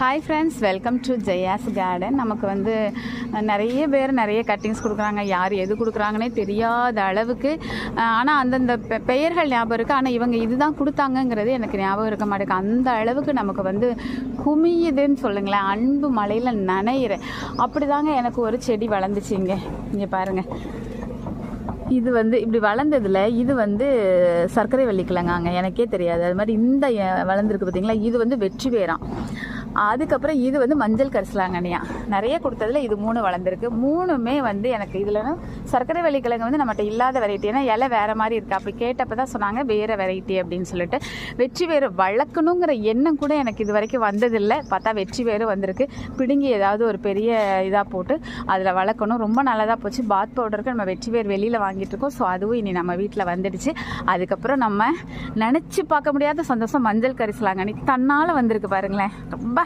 Hi friends welcome to Jaya's garden நமக்கு வந்து நிறைய பேர் நிறைய கட்டிங்ஸ் கொடுக்குறாங்க. யார் எது கொடுக்குறாங்கன்னே தெரியாத அளவுக்கு ஆனால் அந்தந்த பெ- பெயர்கள் ஞாபகம் இருக்குது ஆனால் இவங்க இதுதான் கொடுத்தாங்கங்கிறது எனக்கு ஞாபகம் இருக்க மாட்டேங்குது. அந்த அளவுக்கு நமக்கு வந்து குமியுதுன்னு சொல்லுங்களேன். அன்பு மலையில் நனையிற. அப்படி தாங்க எனக்கு ஒரு செடி வளர்ந்துச்சு இங்கே. பாருங்கள் இது வந்து இப்படி வளர்ந்ததுல இது வந்து சர்க்கரை வள்ளிக்கிழங்காங்க எனக்கே தெரியாது. அது மாதிரி இந்த வளர்ந்துருக்கு பார்த்தீங்களா இது வந்து வெற்றி பேராம் அதுக்கப்புறம் இது வந்து மஞ்சள் கரிசலாங்கண்ணியா நிறைய கொடுத்ததுல இது மூணு வளர்ந்துருக்கு. மூணுமே வந்து எனக்கு இதில் சர்க்கரை வள்ளிக்கிழங்கு வந்து நம்மகிட்ட இல்லாத வெரைட்டி ஏன்னா இலை வேற மாதிரி இருக்கு. அப்படி கேட்டப்ப தான் சொன்னாங்க வேற வெரைட்டி அப்படின்னு சொல்லிட்டு. வெற்றி வேறு வளர்க்கணுங்கிற எண்ணம் கூட எனக்கு இது வரைக்கும் வந்ததில்லை. பார்த்தா வெற்றி வேறு வந்திருக்கு. பிடுங்கி ஏதாவது ஒரு பெரிய இதாக போட்டு அதில் வளர்க்கணும். ரொம்ப நல்லதாக போச்சு. பாத் பவுடருக்கு நம்ம வெற்றி வேர் வெளியில் வாங்கிட்டு இருக்கோம். ஸோ அதுவும் இனி நம்ம வீட்டில் வந்துடுச்சு. அதுக்கப்புறம் நம்ம நினச்சி பார்க்க முடியாத சந்தோஷம் மஞ்சள் கரிசலாங்கண்ணி தன்னால் வந்திருக்கு பாருங்களேன். ரொம்ப